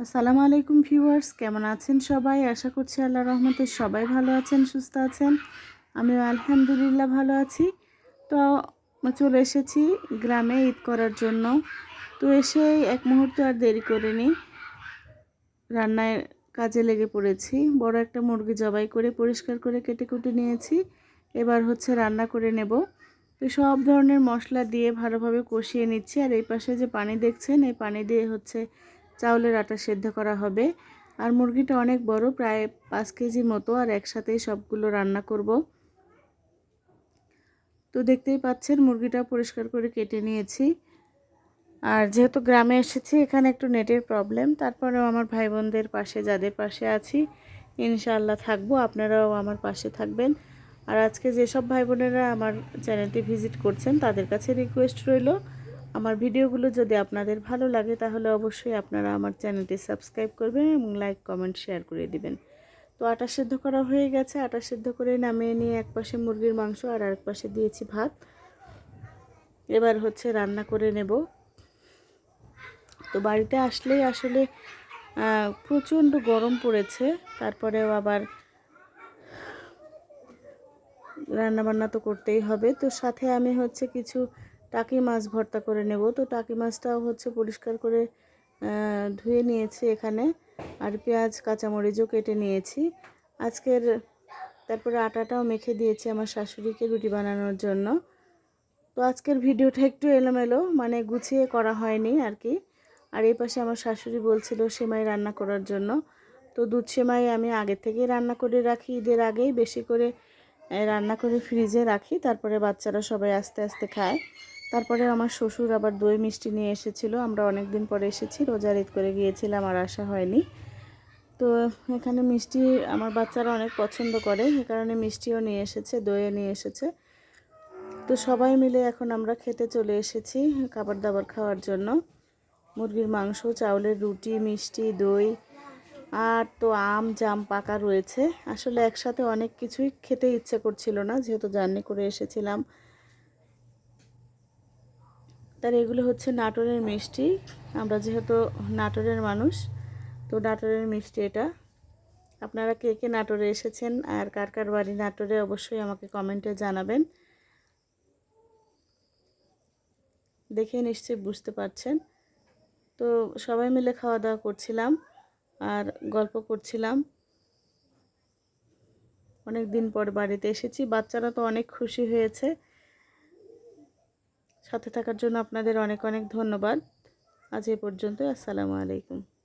আসসালামু আলাইকুম ভিউয়ার্স, কেমন আছেন সবাই? আশা করছি আল্লাহ রহমতে সবাই ভালো আছেন, সুস্থ আছেন। আমিও আলহামদুলিল্লাহ ভালো আছি। তো, চলে এসেছি গ্রামে ঈদ করার জন্য। তো এসে এক মুহূর্ত আর দেরি করিনি। রান্নায় কাজে লেগে পড়েছি। বড় একটা মুরগি জবাই করে পরিষ্কার করে কেটে কুটে নিয়েছি। এবার হচ্ছে রান্না করে নেব। তো সব ধরনের মশলা দিয়ে ভালোভাবে কষিয়ে নিচ্ছি। আর এই পাশে যে পানি দেখছেন, এই পানি দিয়ে হচ্ছে চাউলের আটা সেদ্ধ করা হবে। আর মুরগিটা অনেক বড়, প্রায় পাঁচ কেজির মতো। আর একসাথেই সবগুলো রান্না করব। তো দেখতেই পাচ্ছেন, মুরগিটা পরিষ্কার করে কেটে নিয়েছি। আর যেহেতু গ্রামে এসেছি, এখানে একটু নেটের প্রবলেম। তারপরেও আমার ভাই বোনদের পাশে, যাদের পাশে আছি, ইনশাআল্লাহ থাকব। আপনারাও আমার পাশে থাকবেন। আর আজকে যেসব ভাই বোনেরা আমার চ্যানেলটি ভিজিট করছেন, তাদের কাছে রিকোয়েস্ট রইল আমার ভিডিওগুলো যদি আপনাদের ভালো লাগে, তাহলে অবশ্যই আপনারা আমার চ্যানেলটি সাবস্ক্রাইব করবেন এবং লাইক, কমেন্ট, শেয়ার করে দিবেন। তো আটা সেদ্ধ করা হয়ে গেছে। আটা সেদ্ধ করে নামিয়ে নিয়ে এক পাশে মুরগির মাংস আর আরেক পাশে দিয়েছি ভাত। এবার হচ্ছে রান্না করে নেব। তো বাড়িতে আসলেই আসলে প্রচণ্ড গরম পড়েছে। তারপরেও আবার রান্নাবান্না তো করতেই হবে। তো সাথে আমি হচ্ছে কিছু টাকি মাছ ভর্তা করে নেব। তো টাকি মাছটাও হচ্ছে পরিষ্কার করে ধুয়ে নিয়েছি এখানে। আর পেঁয়াজ, কাঁচামরিচও কেটে নিয়েছি। আজকের, তারপরে আটাটাও মেখে দিয়েছি আমার শাশুড়িকে রুটি বানানোর জন্য। তো আজকের ভিডিওটা একটু এলোমেলো মানে গুছিয়ে করা হয়নি আর কি। আর এই পাশে আমার শাশুড়ি বলছিল সেমাই রান্না করার জন্য। তো দুধ সেমাই আমি আগে থেকেই রান্না করে রাখি, ঈদের আগেই বেশি করে রান্না করে ফ্রিজে রাখি। তারপরে বাচ্চারা সবাই আস্তে আস্তে খায়। তারপরে আমার শ্বশুর আবার দই মিষ্টি নিয়ে এসেছিল। আমরা অনেক দিন পরে এসেছি রোজার ঈদ করে গিয়েছিলাম আর আসা হয়নি। তো এখানে মিষ্টি আমার বাচ্চারা অনেক পছন্দ করে, এ কারণে মিষ্টিও নিয়ে এসেছে, দইও নিয়ে এসেছে। তো সবাই মিলে এখন আমরা খেতে চলে এসেছি খাবার দাবার খাওয়ার জন্য। মুরগির মাংস, চাউলের রুটি, মিষ্টি, দই আর তো আম, জাম, পাকা রয়েছে। আসলে একসাথে অনেক কিছুই খেতে ইচ্ছে করছিল না, যেহেতু জার্নি করে এসেছিলাম। তার এগুলো হচ্ছে নাটোরের মিষ্টি। আমরা যেহেতু নাটোরের মানুষ, তো নাটোরের মিষ্টি এটা। আপনারা কে কে নাটোরে এসেছেন আর কার কার বাড়ি নাটোরে অবশ্যই আমাকে কমেন্টে জানাবেন। দেখে নিশ্চয়ই বুঝতে পারছেন। তো সবাই মিলে খাওয়া দাওয়া করছিলাম আর গল্প করছিলাম। অনেক দিন পর বাড়িতে এসেছি। বাচ্চারা তো অনেক খুশি হয়েছে। সাথে থাকার জন্য আপনাদের অনেক অনেক ধন্যবাদ। আজ এ পর্যন্ত আসসালামু আলাইকুম।